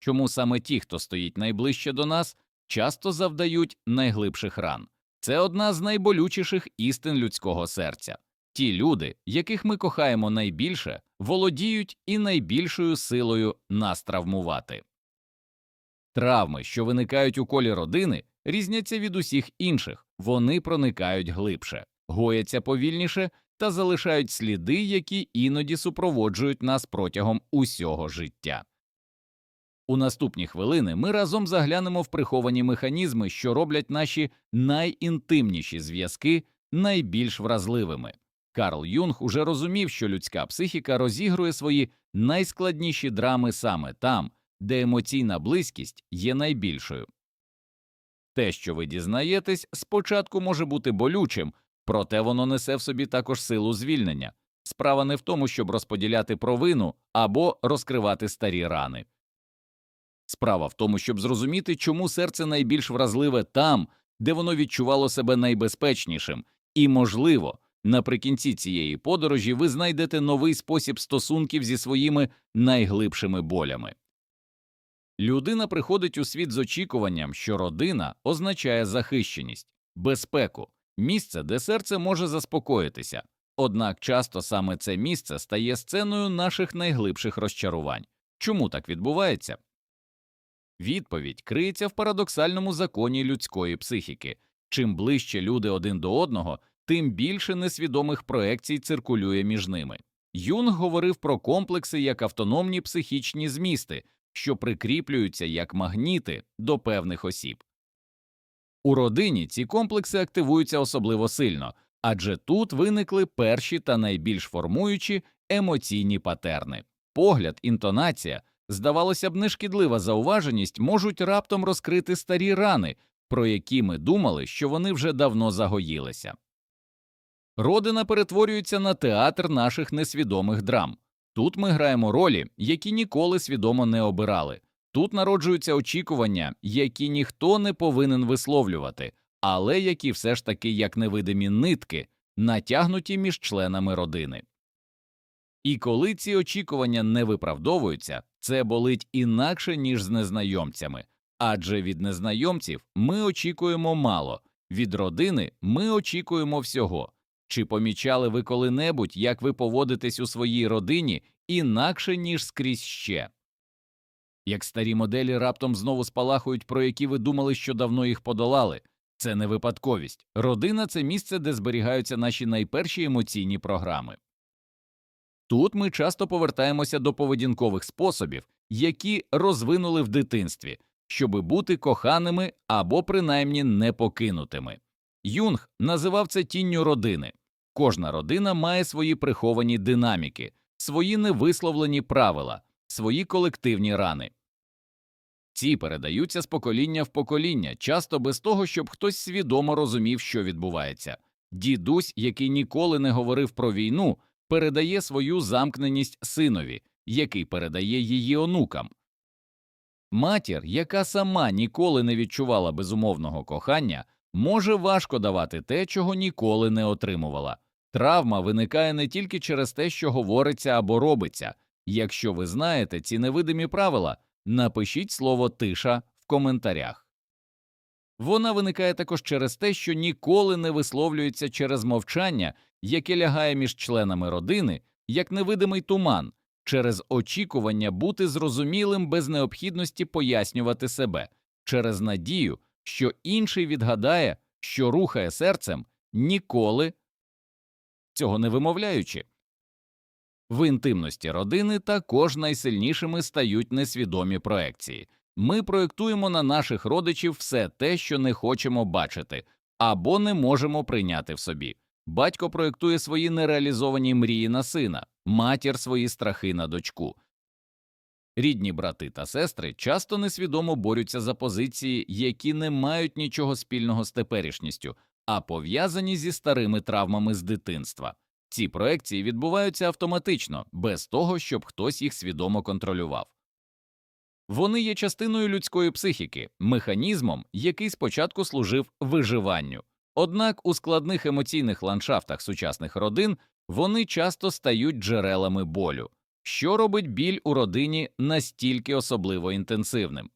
чому саме ті, хто стоїть найближче до нас, часто завдають найглибших ран. Це одна з найболючіших істин людського серця. Ті люди, яких ми кохаємо найбільше, володіють і найбільшою силою нас травмувати. Травми, що виникають у колі родини, різняться від усіх інших, вони проникають глибше, гояться повільніше та залишають сліди, які іноді супроводжують нас протягом усього життя. У наступні хвилини ми разом заглянемо в приховані механізми, що роблять наші найінтимніші зв'язки найбільш вразливими. Карл Юнг уже розумів, що людська психіка розігрує свої найскладніші драми саме там, де емоційна близькість є найбільшою. Те, що ви дізнаєтесь, спочатку може бути болючим, проте воно несе в собі також силу звільнення. Справа не в тому, щоб розподіляти провину або розкривати старі рани. Справа в тому, щоб зрозуміти, чому серце найбільш вразливе там, де воно відчувало себе найбезпечнішим, і, можливо, наприкінці цієї подорожі ви знайдете новий спосіб стосунків зі своїми найглибшими болями. Людина приходить у світ з очікуванням, що родина означає захищеність, безпеку, місце, де серце може заспокоїтися. Однак часто саме це місце стає сценою наших найглибших розчарувань. Чому так відбувається? Відповідь криється в парадоксальному законі людської психіки. Чим ближче люди один до одного, тим більше несвідомих проекцій циркулює між ними. Юнг говорив про комплекси як автономні психічні змісти, що прикріплюються як магніти до певних осіб. У родині ці комплекси активуються особливо сильно, адже тут виникли перші та найбільш формуючі емоційні патерни. Погляд, інтонація, здавалося б, нешкідлива зауваженість можуть раптом розкрити старі рани, про які ми думали, що вони вже давно загоїлися. Родина перетворюється на театр наших несвідомих драм. Тут ми граємо ролі, які ніколи свідомо не обирали. Тут народжуються очікування, які ніхто не повинен висловлювати, але які все ж таки як невидимі нитки, натягнуті між членами родини. І коли ці очікування не виправдовуються, це болить інакше, ніж з незнайомцями, адже від незнайомців ми очікуємо мало, від родини ми очікуємо всього. Чи помічали ви коли-небудь, як ви поводитесь у своїй родині інакше, ніж скрізь ще? Як старі моделі раптом знову спалахують, про які ви думали, що давно їх подолали, це не випадковість. Родина це місце, де зберігаються наші найперші емоційні програми. Тут ми часто повертаємося до поведінкових способів, які розвинули в дитинстві, щоби бути коханими або принаймні непокинутими. Юнг називав це тінню родини. Кожна родина має свої приховані динаміки, свої невисловлені правила, свої колективні рани. Ці передаються з покоління в покоління, часто без того, щоб хтось свідомо розумів, що відбувається. Дідусь, який ніколи не говорив про війну, передає свою замкненість синові, який передає її онукам. Матір, яка сама ніколи не відчувала безумовного кохання, може важко давати те, чого ніколи не отримувала. Травма виникає не тільки через те, що говориться або робиться. Якщо ви знаєте ці невидимі правила, напишіть слово тиша в коментарях. Вона виникає також через те, що ніколи не висловлюється через мовчання, яке лягає між членами родини, як невидимий туман, через очікування бути зрозумілим без необхідності пояснювати себе, через надію, що інший відгадає, що рухає серцем, ніколи цього не вимовляючи. В інтимності родини також найсильнішими стають несвідомі проекції. Ми проєктуємо на наших родичів все те, що не хочемо бачити, або не можемо прийняти в собі. Батько проєктує свої нереалізовані мрії на сина, матір свої страхи на дочку. Рідні брати та сестри часто несвідомо борються за позиції, які не мають нічого спільного з теперішністю, а пов'язані зі старими травмами з дитинства. Ці проекції відбуваються автоматично, без того, щоб хтось їх свідомо контролював. Вони є частиною людської психіки, механізмом, який спочатку служив виживанню. Однак у складних емоційних ландшафтах сучасних родин вони часто стають джерелами болю. що робить біль у родині настільки особливо інтенсивним.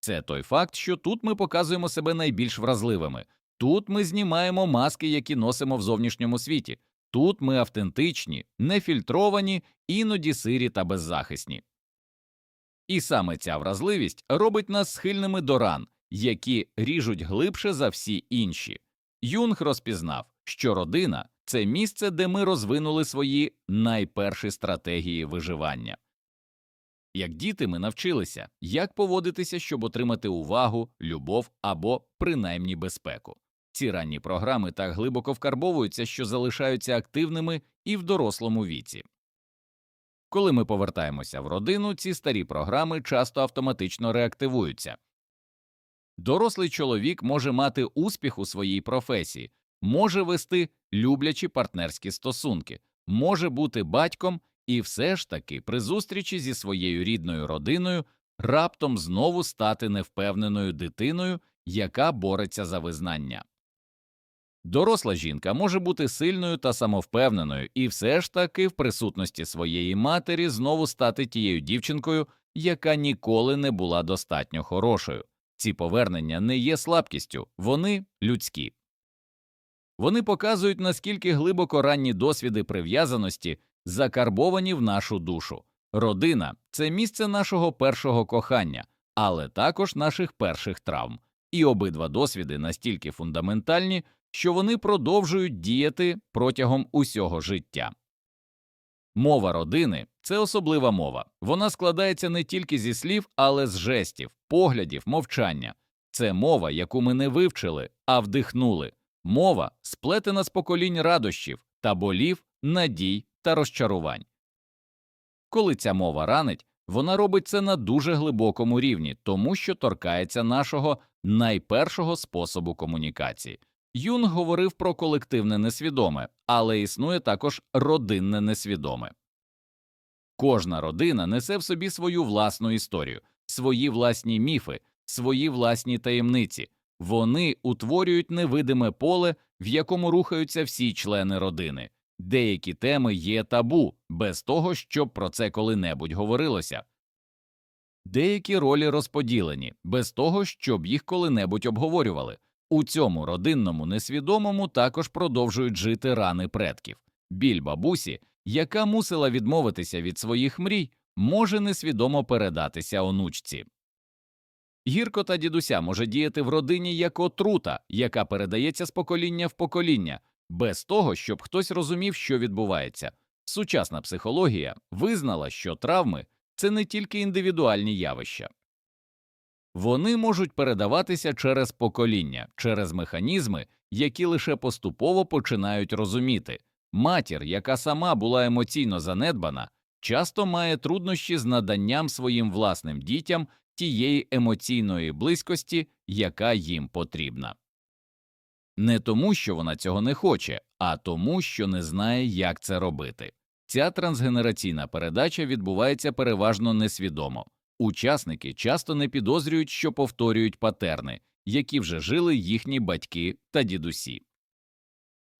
Це той факт, що тут ми показуємо себе найбільш вразливими, тут ми знімаємо маски, які носимо в зовнішньому світі, тут ми автентичні, нефільтровані, іноді сирі та беззахисні. І саме ця вразливість робить нас схильними до ран, які ріжуть глибше за всі інші. Юнг розпізнав, що родина це місце, де ми розвинули свої найперші стратегії виживання. Як діти ми навчилися, як поводитися, щоб отримати увагу, любов або принаймні безпеку. Ці ранні програми так глибоко вкарбовуються, що залишаються активними і в дорослому віці. Коли ми повертаємося в родину, ці старі програми часто автоматично реактивуються. Дорослий чоловік може мати успіх у своїй професії, може вести люблячі партнерські стосунки, може бути батьком і все ж таки при зустрічі зі своєю рідною родиною раптом знову стати невпевненою дитиною, яка бореться за визнання. Доросла жінка може бути сильною та самовпевненою і все ж таки в присутності своєї матері знову стати тією дівчинкою, яка ніколи не була достатньо хорошою. Ці повернення не є слабкістю, вони людські. Вони показують, наскільки глибоко ранні досвіди прив'язаності закарбовані в нашу душу. Родина це місце нашого першого кохання, але також наших перших травм, і обидва досвіди настільки фундаментальні, що вони продовжують діяти протягом усього життя. Мова родини це особлива мова. Вона складається не тільки зі слів, але з жестів, поглядів, мовчання. Це мова, яку ми не вивчили, а вдихнули. Мова сплетена з поколінь радощів та болів, надій та розчарувань. Коли ця мова ранить, вона робить це на дуже глибокому рівні, тому що торкається нашого найпершого способу комунікації. Юнг говорив про колективне несвідоме, але існує також родинне несвідоме. Кожна родина несе в собі свою власну історію, свої власні міфи, свої власні таємниці. Вони утворюють невидиме поле, в якому рухаються всі члени родини. Деякі теми є табу, без того, щоб про це коли-небудь говорилося. Деякі ролі розподілені, без того, щоб їх коли-небудь обговорювали. У цьому родинному несвідомому також продовжують жити рани предків. Біль бабусі, яка мусила відмовитися від своїх мрій, може несвідомо передатися онучці. Гіркота дідуся може діяти в родині як отрута, яка передається з покоління в покоління, без того, щоб хтось розумів, що відбувається. Сучасна психологія визнала, що травми це не тільки індивідуальні явища. Вони можуть передаватися через покоління, через механізми, які лише поступово починають розуміти. Матір, яка сама була емоційно занедбана, часто має труднощі з наданням своїм власним дітям тієї емоційної близькості, яка їм потрібна. Не тому, що вона цього не хоче, а тому, що не знає, як це робити. Ця трансгенераційна передача відбувається переважно несвідомо. Учасники часто не підозрюють, що повторюють патерни, які вже жили їхні батьки та дідусі.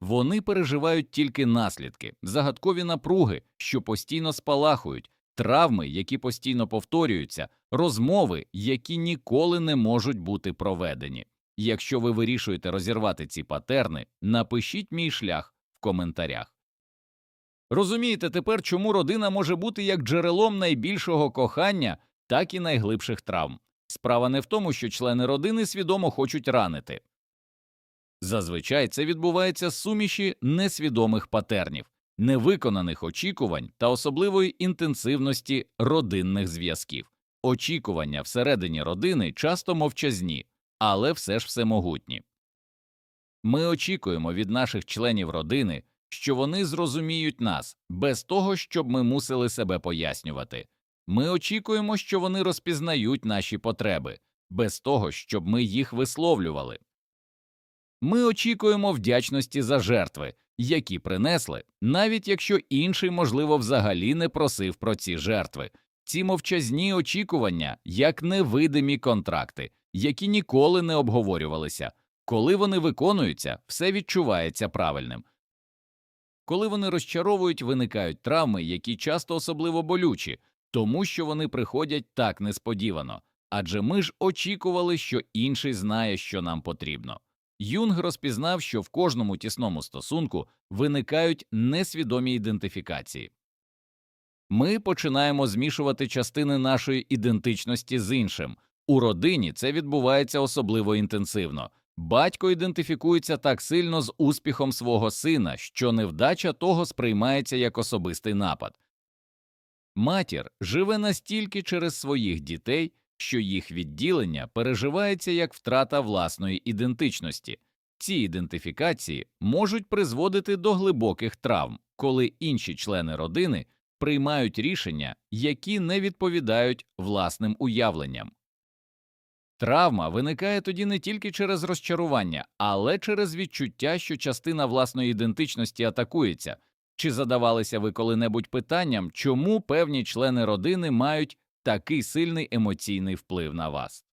Вони переживають тільки наслідки, загадкові напруги, що постійно спалахують, травми, які постійно повторюються, розмови, які ніколи не можуть бути проведені. Якщо ви вирішуєте розірвати ці патерни, напишіть мій шлях в коментарях. Розумієте тепер, чому родина може бути як джерелом найбільшого кохання, так і найглибших травм. Справа не в тому, що члени родини свідомо хочуть ранити. Зазвичай це відбувається з суміші несвідомих патернів, невиконаних очікувань та особливої інтенсивності родинних зв'язків. Очікування всередині родини часто мовчазні, але все ж всемогутні. Ми очікуємо від наших членів родини, що вони зрозуміють нас без того, щоб ми мусили себе пояснювати. Ми очікуємо, що вони розпізнають наші потреби, без того, щоб ми їх висловлювали. Ми очікуємо вдячності за жертви, які принесли, навіть якщо інший, можливо, взагалі не просив про ці жертви. Ці мовчазні очікування, як невидимі контракти, які ніколи не обговорювалися. Коли вони виконуються, все відчувається правильним. Коли вони розчаровують, виникають травми, які часто особливо болючі, тому що вони приходять так несподівано. Адже ми ж очікували, що інший знає, що нам потрібно. Юнг розпізнав, що в кожному тісному стосунку виникають несвідомі ідентифікації. Ми починаємо змішувати частини нашої ідентичності з іншим. У родині це відбувається особливо інтенсивно. Батько ідентифікується так сильно з успіхом свого сина, що невдача того сприймається як особистий напад. Матір живе настільки через своїх дітей, що їх відділення переживається як втрата власної ідентичності. Ці ідентифікації можуть призводити до глибоких травм, коли інші члени родини приймають рішення, які не відповідають власним уявленням. Травма виникає тоді не тільки через розчарування, але через відчуття, що частина власної ідентичності атакується. Чи задавалися ви коли-небудь питанням, чому певні члени родини мають такий сильний емоційний вплив на вас?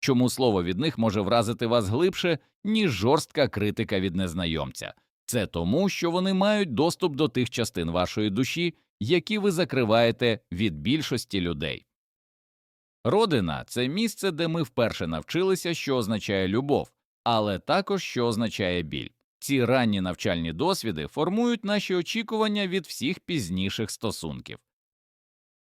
Чому слово від них може вразити вас глибше, ніж жорстка критика від незнайомця? Це тому, що вони мають доступ до тих частин вашої душі, які ви закриваєте від більшості людей. Родина це місце, де ми вперше навчилися, що означає любов, але також що означає біль. Ці ранні навчальні досвіди формують наші очікування від всіх пізніших стосунків.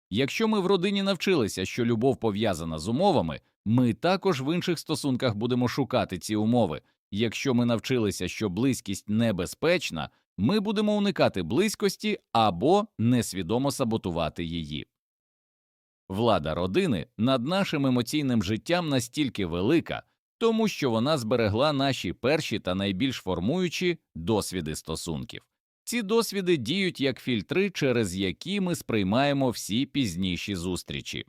Якщо ми в родині навчилися, що любов пов'язана з умовами, ми також в інших стосунках будемо шукати ці умови. Якщо ми навчилися, що близькість небезпечна, ми будемо уникати близькості або несвідомо саботувати її. Влада родини над нашим емоційним життям настільки велика, тому що вона зберегла наші перші та найбільш формуючі досвіди стосунків. Ці досвіди діють як фільтри, через які ми сприймаємо всі пізніші зустрічі.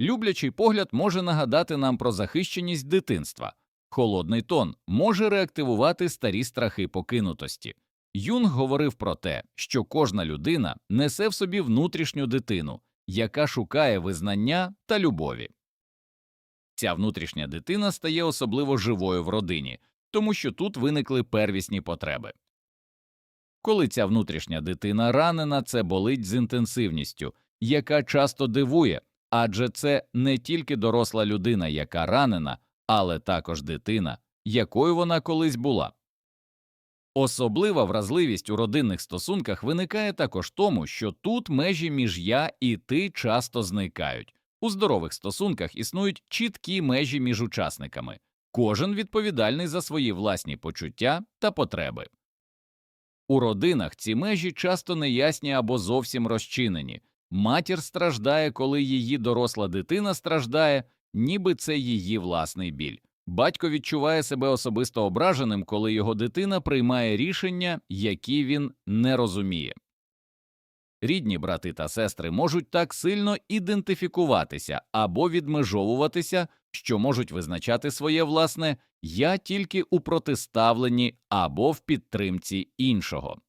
Люблячий погляд може нагадати нам про захищеність дитинства, холодний тон може реактивувати старі страхи покинутості. Юнг говорив про те, що кожна людина несе в собі внутрішню дитину, яка шукає визнання та любові. Ця внутрішня дитина стає особливо живою в родині, тому що тут виникли первісні потреби. Коли ця внутрішня дитина ранена, це болить з інтенсивністю, яка часто дивує, адже це не тільки доросла людина, яка ранена, але також дитина, якою вона колись була. Особлива вразливість у родинних стосунках виникає також тому, що тут межі між я і ти часто зникають. У здорових стосунках існують чіткі межі між учасниками, кожен відповідальний за свої власні почуття та потреби. У родинах ці межі часто неясні або зовсім розчинені. Матір страждає, коли її доросла дитина страждає, ніби це її власний біль. Батько відчуває себе особисто ображеним, коли його дитина приймає рішення, які він не розуміє. Рідні брати та сестри можуть так сильно ідентифікуватися або відмежовуватися, що можуть визначати своє власне я тільки у протиставленні або в підтримці іншого.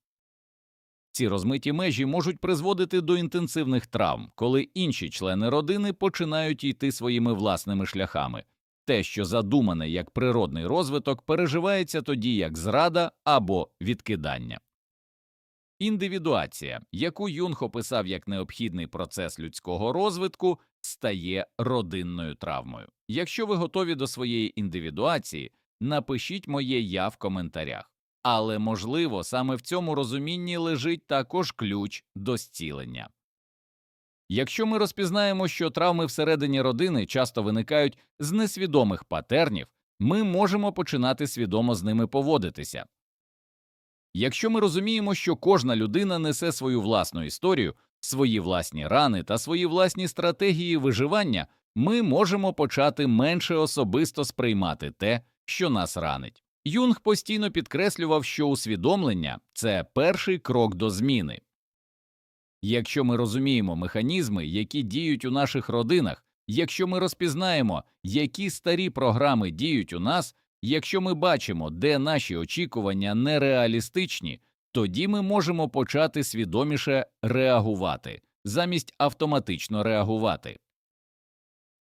Ці розмиті межі можуть призводити до інтенсивних травм, коли інші члени родини починають йти своїми власними шляхами. Те, що задумане як природний розвиток, переживається тоді як зрада або відкидання. Індивідуація, яку Юнг описав як необхідний процес людського розвитку, стає родинною травмою. Якщо ви готові до своєї індивідуації, напишіть моє я в коментарях. Але можливо, саме в цьому розумінні лежить також ключ до зцілення. Якщо ми розпізнаємо, що травми всередині родини часто виникають з несвідомих патернів, ми можемо починати свідомо з ними поводитися. Якщо ми розуміємо, що кожна людина несе свою власну історію, свої власні рани та свої власні стратегії виживання, ми можемо почати менше особисто сприймати те, що нас ранить. Юнг постійно підкреслював, що усвідомлення це перший крок до зміни. Якщо ми розуміємо механізми, які діють у наших родинах, якщо ми розпізнаємо, які старі програми діють у нас, якщо ми бачимо, де наші очікування нереалістичні, тоді ми можемо почати свідоміше реагувати замість автоматично реагувати.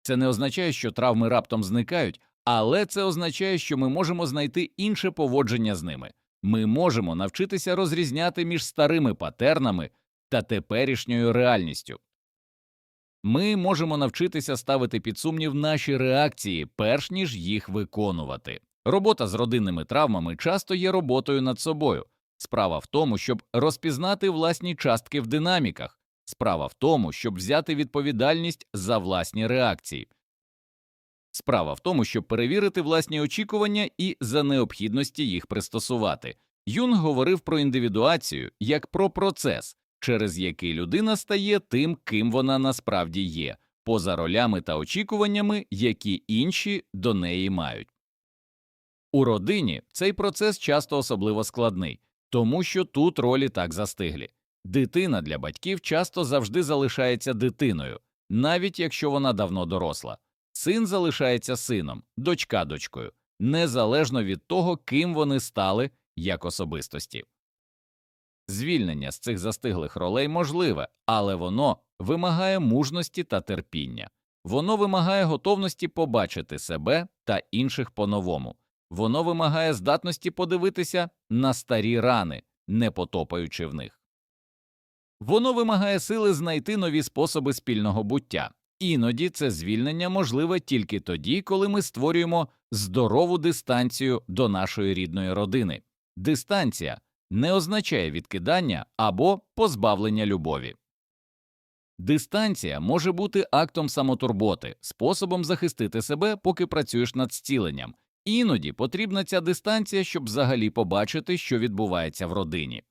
Це не означає, що травми раптом зникають, але це означає, що ми можемо знайти інше поводження з ними. Ми можемо навчитися розрізняти між старими патернами та теперішньою реальністю. Ми можемо навчитися ставити під сумнів наші реакції, перш ніж їх виконувати. Робота з родинними травмами часто є роботою над собою. Справа в тому, щоб розпізнати власні частки в динаміках. Справа в тому, щоб взяти відповідальність за власні реакції. Справа в тому, щоб перевірити власні очікування і за необхідності їх пристосувати. Юнг говорив про індивідуацію як про процес, через який людина стає тим, ким вона насправді є, поза ролями та очікуваннями, які інші до неї мають. У родині цей процес часто особливо складний, тому що тут ролі так застиглі. Дитина для батьків часто завжди залишається дитиною, навіть якщо вона давно доросла. Син залишається сином, дочка дочкою, незалежно від того, ким вони стали як особистості. Звільнення з цих застиглих ролей можливе, але воно вимагає мужності та терпіння. Воно вимагає готовності побачити себе та інших по-новому. Воно вимагає здатності подивитися на старі рани, не потопаючи в них. Воно вимагає сили знайти нові способи спільного буття. Іноді це звільнення можливе тільки тоді, коли ми створюємо здорову дистанцію до нашої рідної родини. Дистанція не означає відкидання або позбавлення любові. Дистанція може бути актом самотурботи, способом захистити себе, поки працюєш над зціленням. Іноді потрібна ця дистанція, щоб взагалі побачити, що відбувається в родині.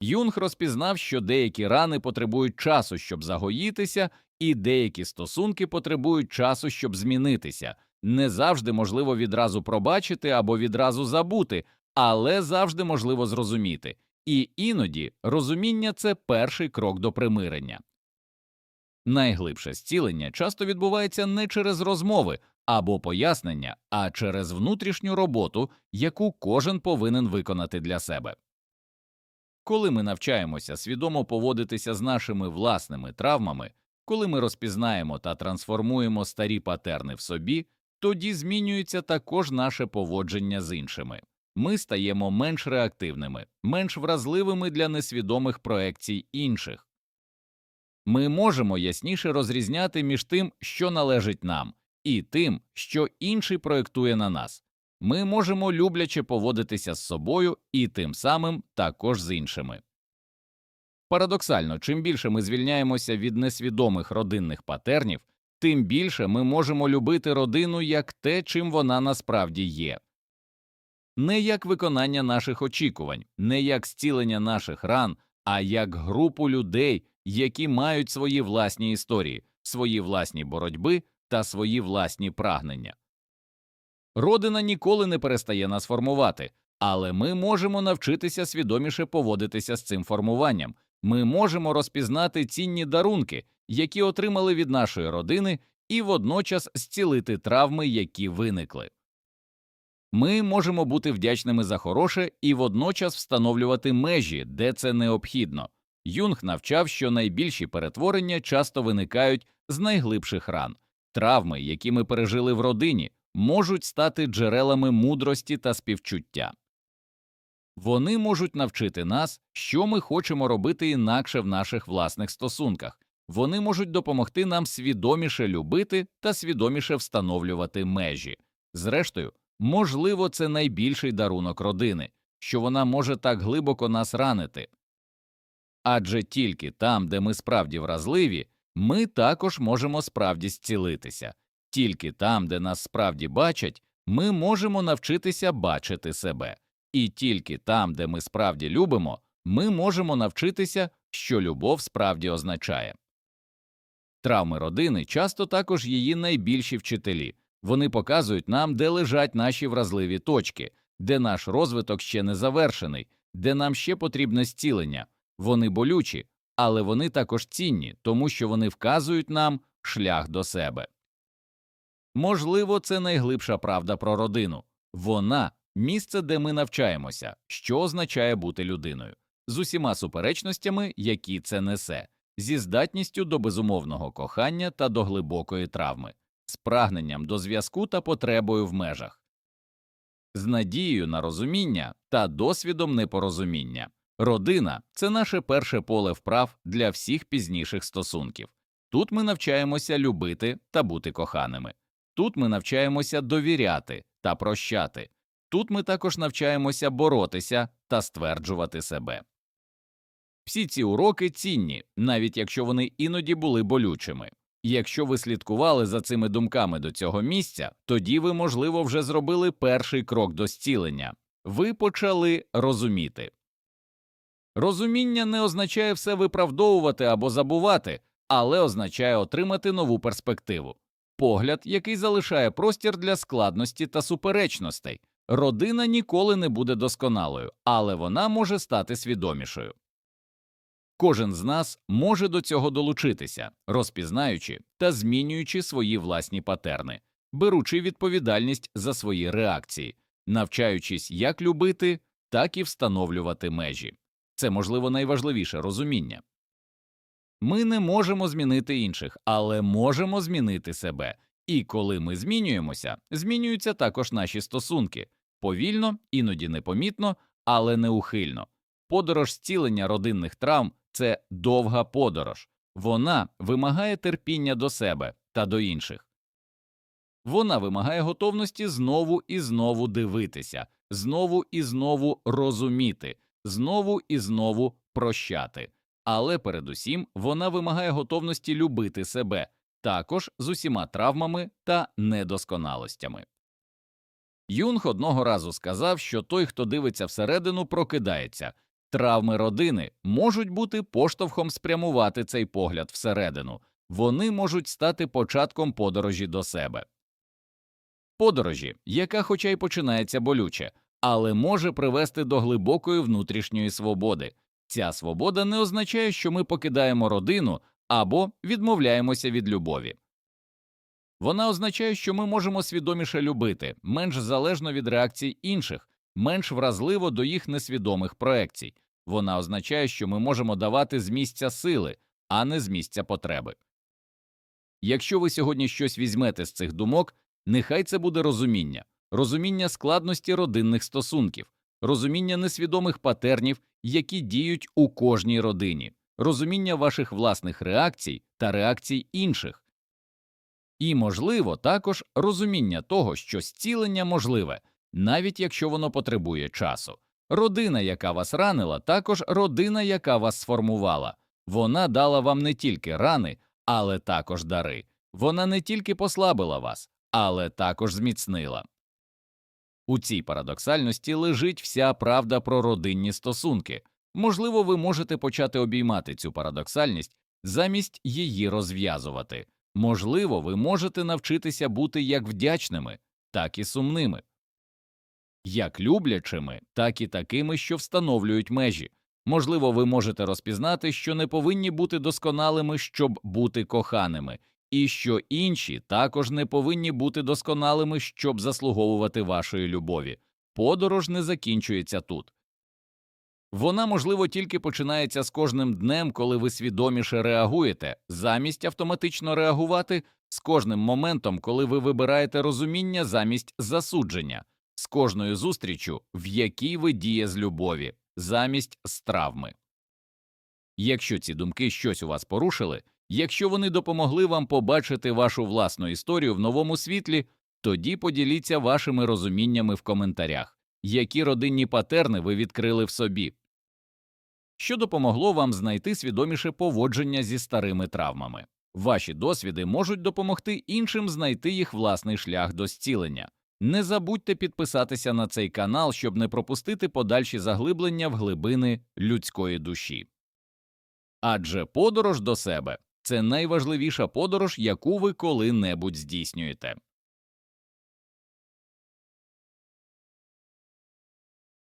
Юнг розпізнав, що деякі рани потребують часу, щоб загоїтися, і деякі стосунки потребують часу, щоб змінитися. Не завжди можливо відразу пробачити або відразу забути, але завжди можливо зрозуміти. І іноді розуміння це перший крок до примирення. Найглибше зцілення часто відбувається не через розмови або пояснення, а через внутрішню роботу, яку кожен повинен виконати для себе. Коли ми навчаємося свідомо поводитися з нашими власними травмами, коли ми розпізнаємо та трансформуємо старі патерни в собі, тоді змінюється також наше поводження з іншими. Ми стаємо менш реактивними, менш вразливими для несвідомих проекцій інших. Ми можемо ясніше розрізняти між тим, що належить нам, і тим, що інший проектує на нас. Ми можемо любляче поводитися з собою і тим самим також з іншими. Парадоксально, чим більше ми звільняємося від несвідомих родинних патернів, тим більше ми можемо любити родину як те, чим вона насправді є. Не як виконання наших очікувань, не як зцілення наших ран, а як групу людей, які мають свої власні історії, свої власні боротьби та свої власні прагнення. Родина ніколи не перестає нас формувати, але ми можемо навчитися свідоміше поводитися з цим формуванням. Ми можемо розпізнати цінні дарунки, які отримали від нашої родини, і водночас зцілити травми, які виникли. Ми можемо бути вдячними за хороше і водночас встановлювати межі, де це необхідно. Юнг навчав, що найбільші перетворення часто виникають з найглибших ран. Травми, які ми пережили в родині, можуть стати джерелами мудрості та співчуття. Вони можуть навчити нас, що ми хочемо робити інакше в наших власних стосунках. Вони можуть допомогти нам свідоміше любити та свідоміше встановлювати межі. Зрештою, можливо, це найбільший дарунок родини, що вона може так глибоко нас ранити. Адже тільки там, де ми справді вразливі, ми також можемо справді зцілитися, тільки там, де нас справді бачать, ми можемо навчитися бачити себе. І тільки там, де ми справді любимо, ми можемо навчитися, що любов справді означає. Травми родини часто також її найбільші вчителі вони показують нам, де лежать наші вразливі точки, де наш розвиток ще не завершений, де нам ще потрібне зцілення. Вони болючі, але вони також цінні, тому що вони вказують нам шлях до себе. Можливо, це найглибша правда про родину вона місце, де ми навчаємося, що означає бути людиною, з усіма суперечностями, які це несе, зі здатністю до безумовного кохання та до глибокої травми, з прагненням до зв'язку та потребою в межах. з надією на розуміння та досвідом непорозуміння. Родина це наше перше поле вправ для всіх пізніших стосунків. Тут ми навчаємося любити та бути коханими. Тут ми навчаємося довіряти та прощати. Тут ми також навчаємося боротися та стверджувати себе. Всі ці уроки цінні, навіть якщо вони іноді були болючими. Якщо ви слідкували за цими думками до цього місця, тоді ви, можливо, вже зробили перший крок до зцілення. Ви почали розуміти. Розуміння не означає все виправдовувати або забувати, але означає отримати нову перспективу. Погляд, який залишає простір для складності та суперечностей. Родина ніколи не буде досконалою, але вона може стати свідомішою. Кожен з нас може до цього долучитися, розпізнаючи та змінюючи свої власні патерни, беручи відповідальність за свої реакції, навчаючись як любити, так і встановлювати межі. Це, можливо, найважливіше розуміння. Ми не можемо змінити інших, але можемо змінити себе. І коли ми змінюємося, змінюються також наші стосунки повільно, іноді непомітно, але неухильно. Подорож зцілення родинних травм це довга подорож, вона вимагає терпіння до себе та до інших. Вона вимагає готовності знову і знову дивитися, знову і знову розуміти, знову і знову прощати. Але передусім вона вимагає готовності любити себе, також з усіма травмами та недосконалостями. Юнг одного разу сказав, що той, хто дивиться всередину, прокидається. Травми родини можуть бути поштовхом спрямувати цей погляд всередину, вони можуть стати початком подорожі до себе. Подорожі, яка хоча й починається болюче, але може привести до глибокої внутрішньої свободи. Ця свобода не означає, що ми покидаємо родину або відмовляємося від любові. Вона означає, що ми можемо свідоміше любити, менш залежно від реакцій інших, менш вразливо до їх несвідомих проекцій. Вона означає, що ми можемо давати з місця сили, а не з місця потреби. Якщо ви сьогодні щось візьмете з цих думок, нехай це буде розуміння, розуміння складності родинних стосунків, розуміння несвідомих патернів, які діють у кожній родині, розуміння ваших власних реакцій та реакцій інших. І, можливо, також розуміння того, що зцілення можливе, навіть якщо воно потребує часу. Родина, яка вас ранила, також родина, яка вас сформувала. Вона дала вам не тільки рани, але також дари. Вона не тільки послабила вас, але також зміцнила. У цій парадоксальності лежить вся правда про родинні стосунки. Можливо, ви можете почати обіймати цю парадоксальність замість її розв'язувати. Можливо, ви можете навчитися бути як вдячними, так і сумними, як люблячими, так і такими, що встановлюють межі. Можливо, ви можете розпізнати, що не повинні бути досконалими, щоб бути коханими, і що інші також не повинні бути досконалими, щоб заслуговувати вашої любові. Подорож не закінчується тут. Вона, можливо, тільки починається з кожним днем, коли ви свідоміше реагуєте, замість автоматично реагувати, з кожним моментом, коли ви вибираєте розуміння замість засудження, з кожною зустрічю, в якій ви діє з любові, замість з травми. Якщо ці думки щось у вас порушили, якщо вони допомогли вам побачити вашу власну історію в новому світлі, тоді поділіться вашими розуміннями в коментарях, які родинні патерни ви відкрили в собі, що допомогло вам знайти свідоміше поводження зі старими травмами. Ваші досвіди можуть допомогти іншим знайти їх власний шлях до зцілення. Не забудьте підписатися на цей канал, щоб не пропустити подальші заглиблення в глибини людської душі. Адже подорож до себе це найважливіша подорож, яку ви коли-небудь здійснюєте.